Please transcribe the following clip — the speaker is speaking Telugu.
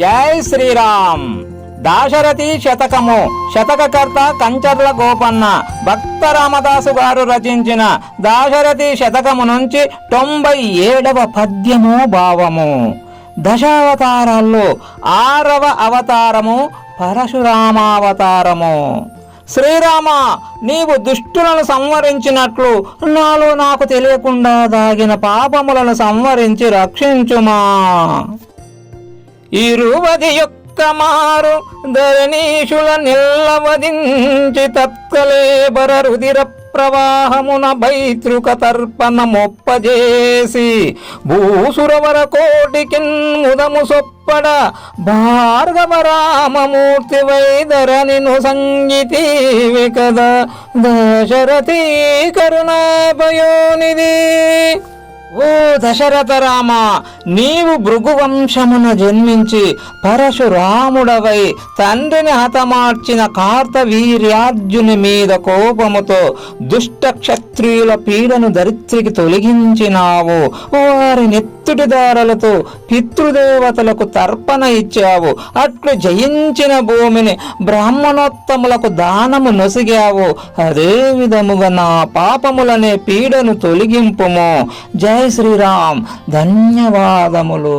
జై శ్రీరామ్. దాశరథి శతకము. శతకకర్త కంచర్ల గోపన్న. భక్త రామదాసు గారు రచించిన దాశరథి శతకము నుంచి తొంభై ఏడవ పద్యము భావము. దశావతారాల్లో ఆరవ అవతారము పరశురామావతారము. శ్రీరామ నీవు దుష్టులను సంవరించినట్లు నాలో నాకు తెలియకుండా దాగిన పాపములను సంవరించి రక్షించుమా? ఇరువది యొక్క మారు ధరణీషుల నిల్లవదించి తత్కలేబర రుదిర ప్రవాహమున భైతృక తర్పణమొప్పజేసి భూసురవర కోటికిన్ ముదము సొప్పడ భార్గవ రామమూర్తి వైదరనిను సంగీతి కదా దశరథీ కరుణాపయోనిది ఓ దశరథ రామ నీవు భృగువంశమున జన్మించి పరశురాముడవై తండ్రిని హతమార్చిన కార్తవీర్యార్జుని మీద కోపముతో దుష్ట క్షత్రియుల పీడను దరిత్రికి తొలగించినావు. వారి నెత్తుటి దారలతో పితృదేవతలకు తర్పణ ఇచ్చావు. అట్లు జయించిన భూమిని బ్రాహ్మణోత్తములకు దానము నొసిగావు. అదే విధముగా నా పాపములనే పీడను తొలగింపుము. జై శ్రీరామ్. ధన్యవాదములు.